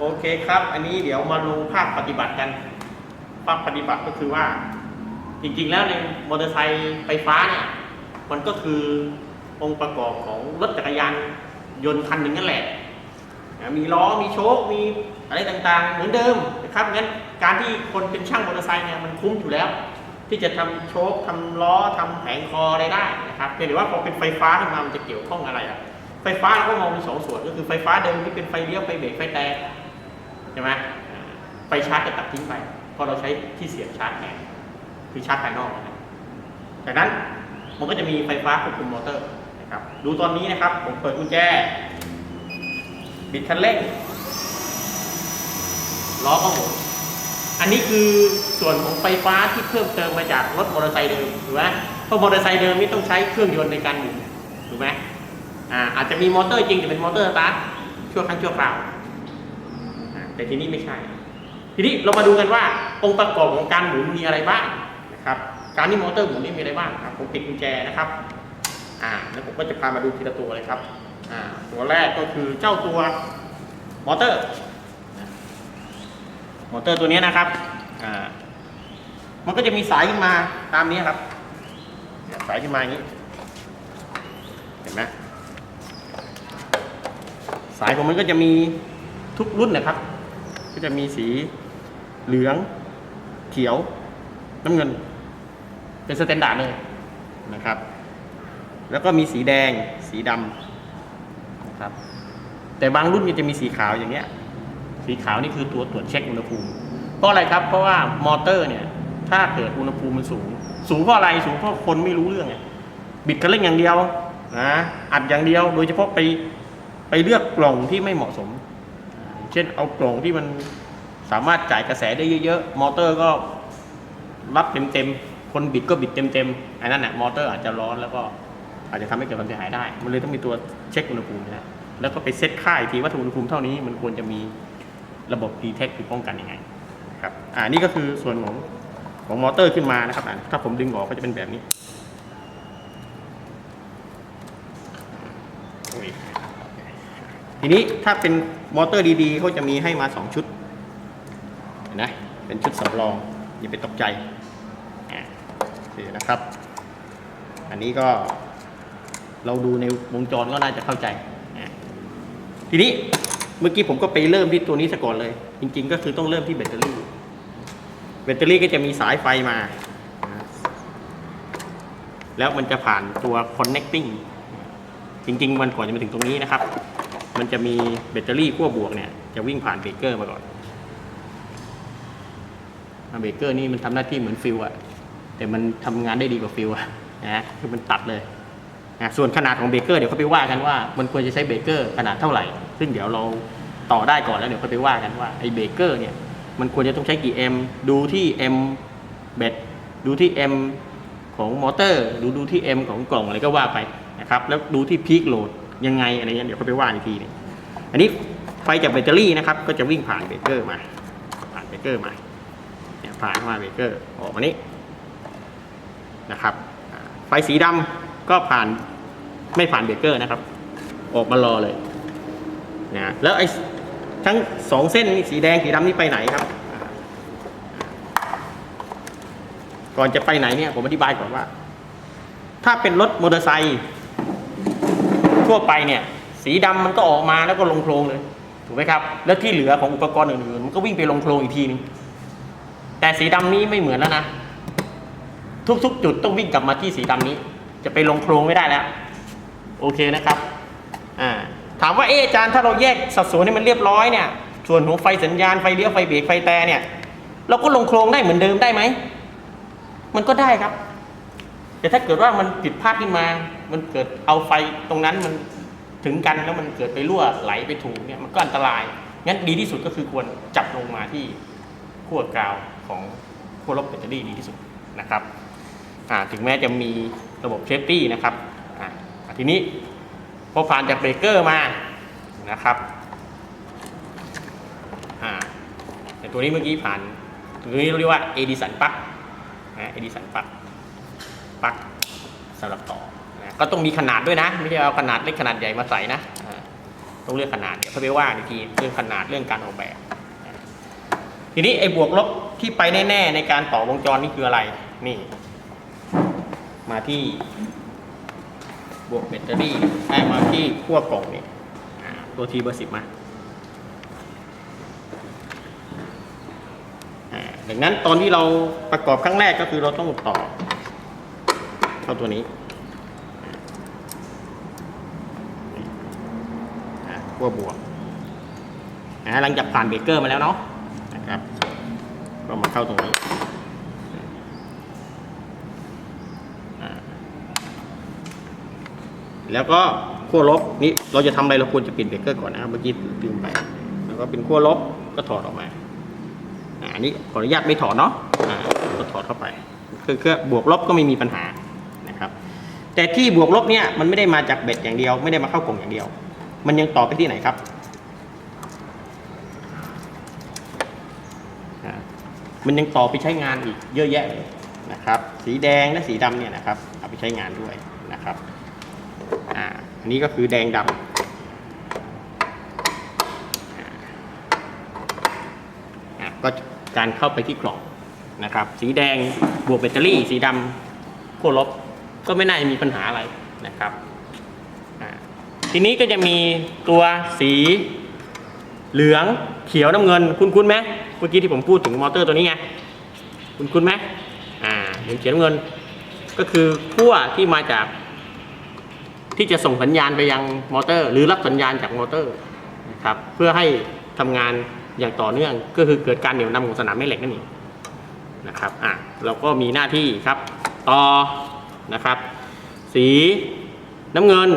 โอเคครับ อันนี้เดี๋ยวมาลงภาคปฏิบัติกัน ภาคปฏิบัติก็คือว่า จริงๆ แล้วในมอเตอร์ไซค์ไฟฟ้าเนี่ยมันก็คือองค์ประกอบของรถจักรยานยนต์คันหนึ่งนั่นแหละ มีล้อ มีโชคมีอะไรต่างๆ เหมือนเดิมนะครับงั้นการที่คนเป็นช่างมอเตอร์ไซค์เนี่ยมันคุ้มอยู่แล้ว ที่จะทำโชคทำล้อทำแผงคออะไรได้นะครับเพียงแต่ว่าพอเป็นไฟฟ้าขึ้นมามันจะเกี่ยวข้องอะไรอะไฟฟ้าเราก็มองเป็นสองส่วนก็คือไฟฟ้าเดิมที่เป็นไฟเลี้ยวไฟเบรกไฟแตร ใช่ไหมไฟชาร์จจะตัดทิ้งไปเพราะเราใช้ที่เสียบชาร์จแทนคือชาร์จภายนอกนะจากนั้นมันก็จะมีไฟฟ้าควบคุมมอเตอร์นะครับ ดูตอนนี้นะครับ ผมเปิดกุญแจ บิดคันเร่ง ล้อก็หมุนอันนี้คือส่วนของไฟฟ้าที่เพิ่มเติมมาจากรถมอเตอร์ไซค์เดิมถูกไหมเพราะมอเตอร์ไซค์เดิมนี่ต้องใช้เครื่องยนต์ในการหมุนถูกไหมอ่าอาจจะมีมอเตอร์จริงแต่เป็นมอเตอร์สตาร์ทชั่วครั้งชั่วคราวอ่า แต่ที่นี้ไม่ใช่ ทีนี้เรามาดูกันว่าองค์ประกอบของการหมุนมีอะไรบ้างนะครับ การที่มอเตอร์หมุนนี่มีอะไรบ้างครับผมปิดกุญแจนะครับอ่าแล้วผมก็จะพามาดูทีละตัวเลยครับอ่าตัวแรกก็คือเจ้าตัวมอเตอร์มอเตอร์ตัวนี้นะครับอ่ามันก็จะมีสายขึ้นมาตามนี้ครับสายขึ้นมาอย่างนี้ เห็นไหมสายของมันก็จะมีทุกรุ่นนะครับ ก็จะมีสีเหลือง เขียว น้ำเงิน เป็นสแตนดาร์ดเลยนะครับ แล้วก็มีสีแดง สีดำนะครับ แต่บางรุ่นก็จะมีสีขาวอย่างเงี้ย สีขาวนี่คือตัวตรวจเช็คอุณหภูมิ เพราะอะไรครับ เพราะว่ามอเตอร์เนี่ย ถ้าเกิดอุณหภูมิมันสูง สูงเพราะอะไร สูงเพราะคนไม่รู้เรื่องไง บิดคันเร่งอย่างเดียวนะ อัดอย่างเดียว โดยเฉพาะไปไปเลือกกล่องที่ไม่เหมาะสม เช่นเอากล่องที่มันสามารถจ่ายกระแสได้เยอะๆ มอเตอร์ก็รับเต็มๆ คนบิดก็บิดเต็มๆ อันนั้นน่ะมอเตอร์อาจจะร้อนแล้วก็อาจจะทำให้เกิดความเสียหายได้ มันเลยต้องมีตัวเช็คอุณหภูมินะแล้วก็ไปเซตค่าอีกทีว่าถ้าอุณหภูมิเท่านี้มันควรจะมีระบบดีเทคคือป้องกันยังไงครับ อ่านี่ก็คือส่วนของของมอเตอร์ขึ้นมานะครับ ถ้าผมดึงออกก็จะเป็นแบบนี้ ทีนี้ถ้าเป็นมอเตอร์ดีๆเขาจะมีให้มาสองชุดนไหมเป็นชุดสำรองอย่าไปตกใจอ่นะครับ อันนี้ก็เราดูในวงจรก็น่าจะเข้าใจ ทีนี้เมื่อกี้ผมก็ไปเริ่มที่ตัวนี้ซะก่อนเลย จริง ๆ ก็คือต้องเริ่มที่แบตเตอรี่ แบตเตอรี่ก็จะมีสายไฟมา แล้วมันจะผ่านตัว connecting จริง ๆ มันก่อนจะมาถึงตรงนี้นะครับ มันจะมีแบตเตอรี่ขั้วบวกเนี่ยจะวิ่งผ่านเบรกเกอร์มาก่อนเบรกเกอร์นี่มันทำหน้าที่เหมือนฟิวอะแต่มันทำงานได้ดีกว่าฟิวอะนะคือมันตัดเลยนะส่วนขนาดของเบรกเกอร์เดี๋ยวเขาไปว่ากันว่ามันควรจะใช้เบรกเกอร์ขนาดเท่าไหร่ ซึ่งเดี๋ยวเราต่อได้ก่อนแล้วเดี๋ยวเขาไปว่ากันว่าไอ้เบรกเกอร์เนี่ยมันควรจะต้องใช้กี่ M ดูที่ M แบตดูที่ M ของมอเตอร์ ดูดูที่ M ของกล่องอะไรก็ว่าไปนะครับแล้วดูที่พีคโหลด ยังไงอะไรเงี้ยเดี๋ยวเขาไปว่าอีกทีหนึงอันนี้ไฟจากแบตเตอรี่นะครับ ก็จะวิ่งผ่านเบรกเกอร์มา ผ่านเบรกเกอร์มาเนี่ยผ่านเข้ามาเบรกเกอร์ออกมานี้นะครับไฟสีดำก็ผ่านไม่ผ่านเบรกเกอร์นะครับ ออกมารอเลยนะแล้วไอ้ทั้งสองเส้นสีแดงสีดำนี่ไปไหนครับ ก่อนจะไปไหนเนี่ยผมอธิบายก่อนว่า ถ้าเป็นรถมอเตอร์ไซค์ ทั่วไปเนี่ยสีดำมันก็ออกมาแล้วก็ลงโครงเลยถูกไหมครับ แล้วที่เหลือของอุปกรณ์อื่นๆมันก็วิ่งไปลงโครงอีกทีนึงแต่สีดำนี้ไม่เหมือนแล้วนะ ทุกๆ จุดต้องวิ่งกลับมาที่สีดำนี้ จะไปลงโครงไม่ได้แล้ว โอเคนะครับอ่าถามว่าเอะอาจารย์ถ้าเราแยกสัดส่วนให้มันเรียบร้อยเนี่ยส่วนของไฟสัญญาณไฟเลี้ยวไฟเบรกไฟแต่เนี่ย เราก็ลงโครงได้เหมือนเดิมได้ไหมมันก็ได้ครับ แต่ถ้าเกิดว่ามันผิดพลาดขึ้นมา มันเกิดเอาไฟตรงนั้นมันถึงกันแล้วมันเกิดไปรั่วไหลไปถูกเนี่ยมันก็อันตราย งั้นดีที่สุดก็คือควรจับลงมาที่ขั้วกราวของขั้วลบแบตเตอรี่ดีที่สุดนะครับถึงแม้จะมีระบบเซฟตี้นะครับทีนี้พอผ่านจากเบรกเกอร์มานะครับแต่ตัวนี้เมื่อกี้ผ่านตัวนี้เรียกว่าเอดิสันปักนะเอดิสันปักปักสำหรับต่อ ก็ต้องมีขนาดด้วยนะ ไม่ใช่เอาขนาดเล็กขนาดใหญ่มาใส่นะต้องเลือกขนาดเดี๋ยวเขาไปว่าอีกทีเรื่องขนาดเรื่องการออกแบบ ทีนี้ไอ้บวกลบที่ไปแน่ ๆ ในการต่อวงจรนี่คืออะไร นี่ มาที่บวกแบตเตอรี่ให้มาที่ขั้วกล่องนี่ตัวทีเบอร์สิบมาอ่าดังนั้นตอนที่เราประกอบครั้งแรกก็คือเราต้องต่อเข้าตัวนี้อ่า ขั้วบวกอ่าหลังจากผ่านเบรกเกอร์มาแล้วเนาะนะครับ ก็มาเข้าตรงนี้แล้วก็ขั้วลบนี่เราจะทำอะไรเราควรจะเปลี่ยนเบรกเกอร์ก่อนนะครับเมื่อกี้ลืมไป แล้วก็เป็นขั้วลบก็ถอดออกมาอ่าอันนี้ขออนุญาตไม่ถอดเนาะก็ถอดเข้าไปคือเครื่อบวกลบก็ไม่มีปัญหานะครับ แต่ที่บวกลบเนี่ยมันไม่ได้มาจากเบ็ดอย่างเดียว ไม่ได้มาเข้ากล่องอย่างเดียว มันยังต่อไปที่ไหนครับมันยังต่อไปใช้งานอีกเยอะแยะเลยนะครับ สีแดงและสีดำเนี่ยนะครับ เอาไปใช้งานด้วยนะครับอ่าอันนี้ก็คือแดงดำอ่าก็การเข้าไปที่กล่องนะครับ สีแดงบวกแบตเตอรี่ สีดำขั้วลบก็ไม่น่าจะมีปัญหาอะไรนะครับ ทีนี้ก็จะมีตัวสีเหลืองเขียวน้ำเงิน คุ้นคุ้นไหมเมื่อกี้ที่ผมพูดถึงมอเตอร์ตัวนี้ไง คุ้นคุ้นไหมอ่าเหลืองเขียวน้ำเงิน ก็คือขั้วที่มาจาก ที่จะส่งสัญญาณไปยังมอเตอร์ หรือรับสัญญาณจากมอเตอร์นะครับเพื่อให้ทำงานอย่างต่อเนื่อง ก็คือเกิดการเหนี่ยวนำของสนามแม่เหล็กนั่นเองนะครับอะเราก็มีหน้าที่ครับต่อนะครับ สีน้ำเงิน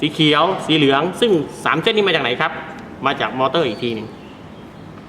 สีเขียว สีเหลือง ซึ่งสามเส้นนี้มาจากไหนครับ มาจากมอเตอร์อีกทีหนึง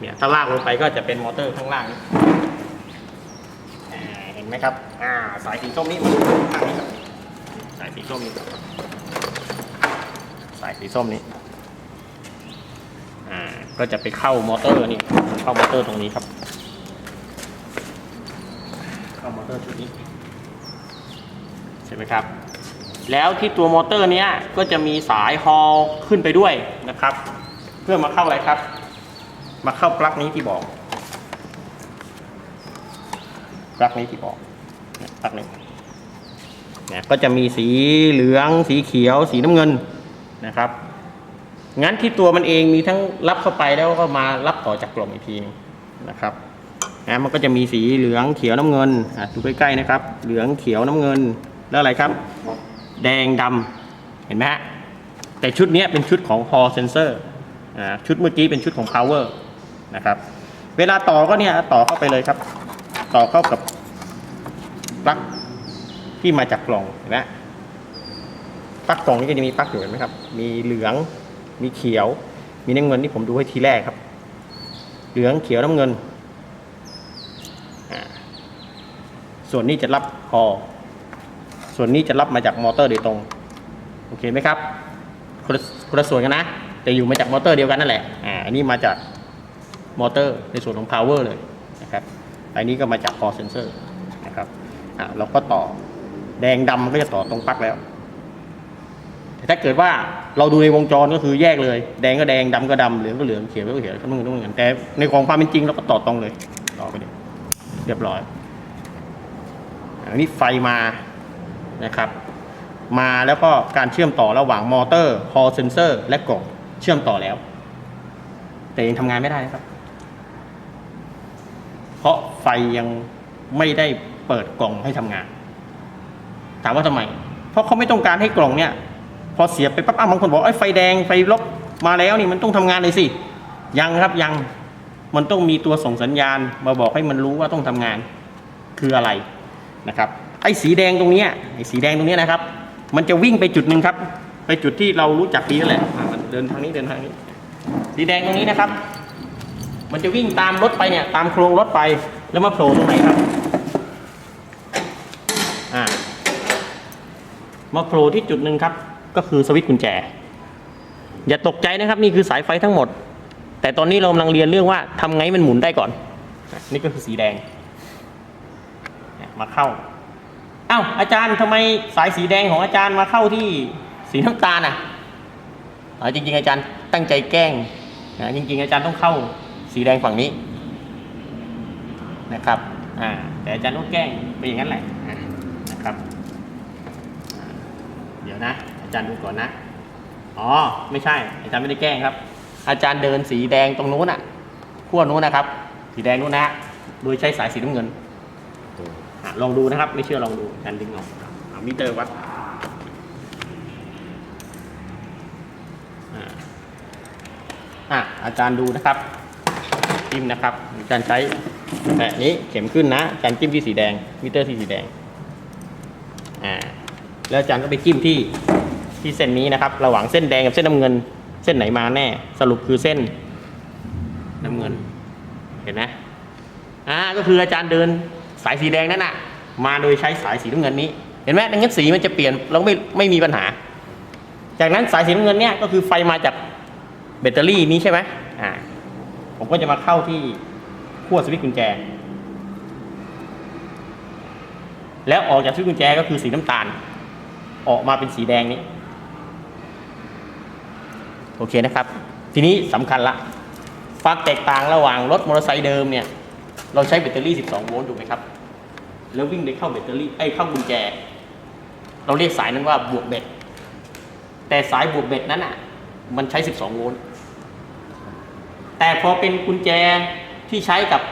เนี่ยถ้าลากลงไปก็จะเป็นมอเตอร์ข้างล่างนี้เห็นไหมครับอ่าสายสีส้มนี้มาข้างนี้ครับสายสีส้มนี้สายสีส้มนี้อ่าก็จะไปเข้ามอเตอร์นี่เข้ามอเตอร์ตรงนี้ครับ เข้ามอเตอร์ชุดนี้ใช่ไหมครับ แล้วที่ตัวมอเตอร์เนี้ยก็จะมีสายฮอลขึ้นไปด้วยนะครับ เพื่อมาเข้าอะไรครับ มาเข้าปลั๊กนี้ที่บอกปลั๊กนี้ที่บอกปลั๊กนี้เนี่ยก็จะมีสีเหลืองสีเขียว สีน้ำเงินนะครับ งั้นที่ตัวมันเองมีทั้งรับเข้าไปแล้วก็มารับต่อจากกล่องอีกทีนึงนะครับนะมันก็จะมีสีเหลืองเขียวน้ำเงินอะดูใกล้ๆนะครับ เหลืองเขียวน้ำเงินแล้วอะไรครับ แดงดำเห็นไหมฮะแต่ชุดนี้เป็นชุดของ Hall Sensor อ่าชุดเมื่อกี้เป็นชุดของ Power นะครับ เวลาต่อก็เนี่ยต่อเข้าไปเลยครับ ต่อเข้ากับปลั๊กที่มาจากกล่องเห็นไหมปลั๊กกล่องนี้ก็จะมีปลั๊กอยู่เห็นไหมครับ มีเหลือง มีเขียว มีน้ำเงินที่ผมดูให้ทีแรกครับ เหลืองเขียวน้ำเงิน ส่วนนี้จะรับคอ ส่วนนี้จะรับมาจากมอเตอร์โดยตรง โอเคไหมครับคนละคนละส่วนกันนะ แต่อยู่มาจากมอเตอร์เดียวกันนั่นแหละ อ่า อันนี้มาจากมอเตอร์ในส่วนของ power เลยนะครับ อันนี้ก็มาจาก core sensor นะครับ อ่า เราก็ต่อ แดงดำก็จะต่อตรงปลั๊กแล้ว แต่ถ้าเกิดว่าเราดูในวงจรก็คือแยกเลย แดงก็แดงดำก็ดำเหลืองก็เหลือง เขียวก็เขียวน้งินก็น้ำเงินแต่ในของความเป็นจริงเราก็ต่อตรงเลย ต่อไปเลยเรียบร้อย อันนี้ไฟมา นะครับ มาแล้วก็การเชื่อมต่อระหว่างมอเตอร์ฮอลเซนเซอร์และกล่องเชื่อมต่อแล้ว แต่ยังทำงานไม่ได้นะครับ เพราะไฟยังไม่ได้เปิดกล่องให้ทำงาน ถามว่าทำไม เพราะเขาไม่ต้องการให้กล่องเนี่ย พอเสียบไปปั๊บอ้าวบางคนบอกไอ้ไฟแดงไฟลบมาแล้วนี่มันต้องทำงานเลยสิ ยังครับยังมันต้องมีตัวส่งสัญญาณมาบอกให้มันรู้ว่าต้องทำงานคืออะไรนะครับ ไอ้สีแดงตรงนี้ไอ้สีแดงตรงนี้นะครับ มันจะวิ่งไปจุดหนึ่งครับ ไปจุดที่เรารู้จักดีนั่นแหละมันเดินทางนี้เดินทางนี้ สีแดงตรงนี้นะครับ มันจะวิ่งตามรถไปเนี่ย ตามโครงรถไปแล้วมาโผล่ตรงไหนครับอ่ามาโผล่ที่จุดหนึ่งครับ ก็คือสวิตช์กุญแจ อย่าตกใจนะครับนี่คือสายไฟทั้งหมด แต่ตอนนี้เรากำลังเรียนเรื่องว่าทำไงมันหมุนได้ก่อน นี่ก็คือสีแดงมาเข้า อ้าวอาจารย์ทำไมสายสีแดงของอาจารย์มาเข้าที่สีน้ำตาลอะอ๋อจริง ๆ อาจารย์ตั้งใจแกล้งนะจริง ๆ อาจารย์ต้องเข้าสีแดงฝั่งนี้นะครับอ่าแต่อาจารย์ต้องแกล้งไปอย่างนั้นแหละนะครับ เดี๋ยวนะ อาจารย์ดูก่อนนะอ๋อไม่ใช่ อาจารย์ไม่ได้แกล้งครับ อาจารย์เดินสีแดงตรงนู้นอะขั้วนู้นนะครับ สีแดงนู้นนะโดยใช้สายสีน้ำเงิน ลองดูนะครับ ไม่เชื่อลองดูอาจารย์ดึงออกเอามิเตอร์วัดอ่าอะอาจารย์ดูนะครับจิ้มนะครับอาจารย์ใช้แบบนี้เข็มขึ้นนะอาจารย์จิ้มที่สีแดงมิเตอร์ที่สีแดงอ่าแล้วอาจารย์ก็ไปจิ้มที่ที่เส้นนี้นะครับ ระหว่างเส้นแดงกับเส้นน้ำเงิน เส้นไหนมาแน่ สรุปคือเส้นน้ำเงิน เห็นไหมอ่าก็คืออาจารย์เดินสายสีแดงนั่นน่ะ มาโดยใช้สายสีน้ำเงินนี้ เห็นไหมดังนั้นสีมันจะเปลี่ยนเราไม่ไม่มีปัญหา จากนั้นสายสีน้ำเงินเนี่ยก็คือไฟมาจากแบตเตอรี่นี้ใช่ไหมอ่าผมก็จะมาเข้าที่ขั้วสวิตช์กุญแจ แล้วออกจากสวิตช์กุญแจก็คือสีน้ำตาล ออกมาเป็นสีแดงนี้ โอเคนะครับ ทีนี้สำคัญละความแตกต่างระหว่างรถมอเตอร์ไซค์เดิมเนี่ย เราใช้แบตเตอรี่ 12 โวลต์ถูกไหมครับ แล้ววิ่งไปเข้าแบตเตอรี่ไอ้ยเข้ากุญแจ เราเรียกสายนั้นว่าบวกแบตแต่สายบวกเบ็ดนั้นอะ มันใช้ 12 โวลต์แต่พอเป็นกุญแจที่ใช้กับ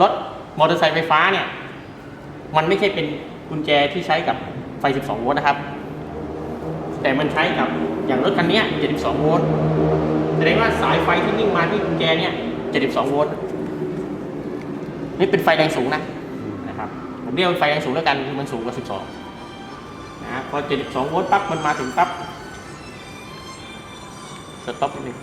รถมอเตอร์ไซค์ไฟฟ้าเนี่ย มันไม่ใช่เป็นกุญแจที่ใช้กับไฟ 12 โวลต์นะครับ แต่มันใช้กับอย่างรถคันนี้72 โวลต์แสดงว่าสายไฟที่วิ่งมาที่กุญแจเนี่ย 72 โวลต์นี่เป็นไฟแรงสูงนะ ผมเรียกไฟแรงสูงแล้วกันคือมันสูงกว่า 12 นะพอ 72 โวลต์ปั๊บมันมาถึงปั๊บสต็อปนิดนึง